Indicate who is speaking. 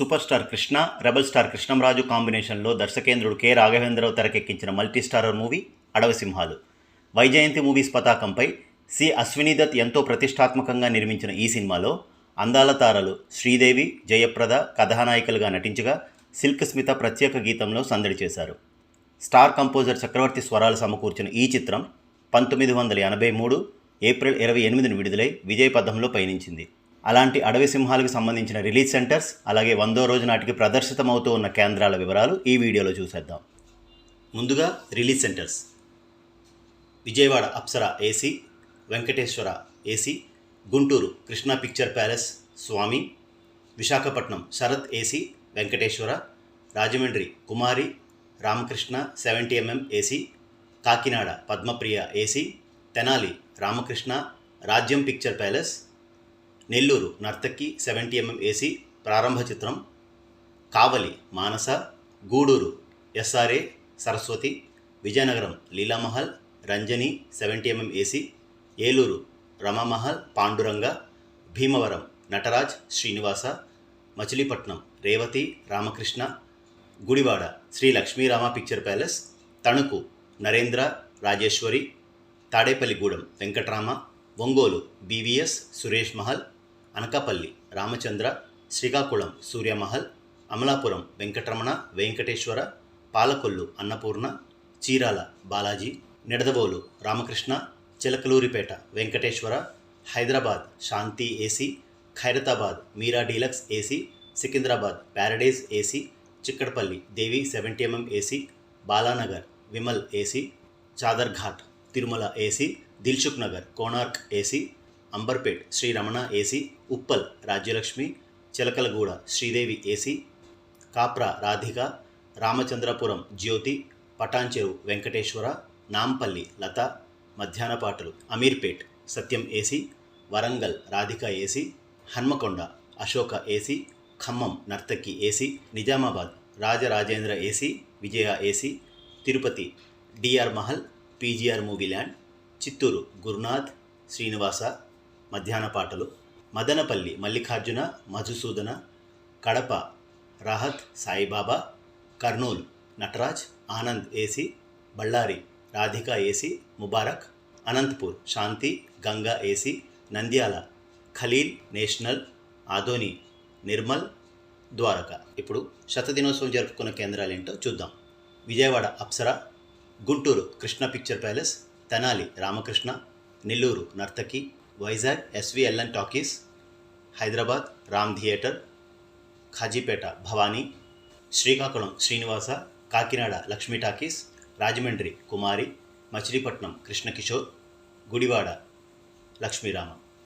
Speaker 1: Super star Krishna rebel star Krishnam Raju కాంబినేషన్లో దర్శకేంద్రుడు K. Raghavendra Rao తెరకెక్కించిన multi starrer movie Adavi Simhalu Vyjayanthi movies పతాకంపై C. Ashwini Dutt ఎంతో ప్రతిష్టాత్మకంగా నిర్మించిన ఈ సినిమాలో అందాల తారలు శ్రీదేవి జయప్రద కథానాయికలుగా నటించగా సిల్క్ స్మిత ప్రత్యేక గీతంలో సందడి చేశారు. స్టార్ కంపోజర్ చక్రవర్తి స్వరాలు సమకూర్చిన ఈ చిత్రం పంతొమ్మిది వందల ఎనభై మూడు ఏప్రిల్ ఇరవై ఎనిమిదిని విడుదలై విజయ పథంలో పయనించింది. అలాంటి అడవి సింహాలకు సంబంధించిన రిలీజ్ సెంటర్స్ అలాగే వందో రోజు నాటికి ప్రదర్శితమవుతూ ఉన్న కేంద్రాల వివరాలు ఈ వీడియోలో చూసేద్దాం. ముందుగా release centres. Vijayawada Apsara AC Venkateswara AC Guntur Krishna picture palace Swamy Visakhapatnam Sarath AC Venkateswara Rajahmundry Kumari Ramakrishna seventy M M AC Kakinada Padmapriya AC Tenali Ramakrishna Rajyam picture palace Nellore Nartaki seventy MM AC ప్రారంభ చిత్రం. Kavali Manasa Gudur SRA Saraswathi Vizianagaram Leelamahal Ranjani seventy MM AC Eluru Ramamahal Panduranga Bhimavaram Nataraj Srinivasa Machilipatnam Revathi Ramakrishna Gudivada Sri Lakshmirama picture palace Tanuku Narendra Rajeswari Tadepalligudem Venkatrama Ongole B V S Suresh Mahal Anakapalli Ramachandra Srikakulam Suryamahal Amalapuram Venkataramana Venkateswara Palakollu Annapurna Chirala Balaji Nidadavolu Ramakrishna Chilakaluripet Venkateswara Hyderabad Shanti AC Khairatabad Meera deluxe AC Secunderabad paradise AC Chikkadpally Devi seventy M M AC Balanagar Vimal AC Chaderghat Tirumala AC Dilsukh Nagar Konark AC Amberpet Sri Ramana AC Uppal Rajyalakshmi Chilakalguda Sridevi AC Kapra Radhika Ramachandrapuram Jyothi Patancheru Venkateswara Nampally Latha మధ్యాహ్న పాటలు Ameerpet Satyam AC Warangal Radhika AC Hanamkonda Ashoka AC Khammam Nartaki AC Nizamabad Rajarajendra AC Vijaya AC Tirupati D R Mahal P G R movie land Chittoor Gurunath Srinivasa మధ్యాహ్న పాటలు Madanapalle Mallikarjuna Madhusudana Kadapa Rahat Saibaba Kurnool Nataraj Anand AC Bellary Radhika AC Mubarak Anantapur Shanti Ganga AC Nandyal Khaleel national Adoni Nirmal Dwaraka. ఇప్పుడు శతదినోత్సవం జరుపుకున్న కేంద్రాలు ఏంటో చూద్దాం. Vijayawada Apsara Guntur Krishna picture palace Tenali Ramakrishna Nellore Nartaki Vizag SVLN talkies Hyderabad Ram theatre Kazipet Bhavani Srikakulam Srinivasa Kakinada Lakshmi talkies Rajahmundry Kumari Machilipatnam Krishnakishore Gudivada Lakshmirama.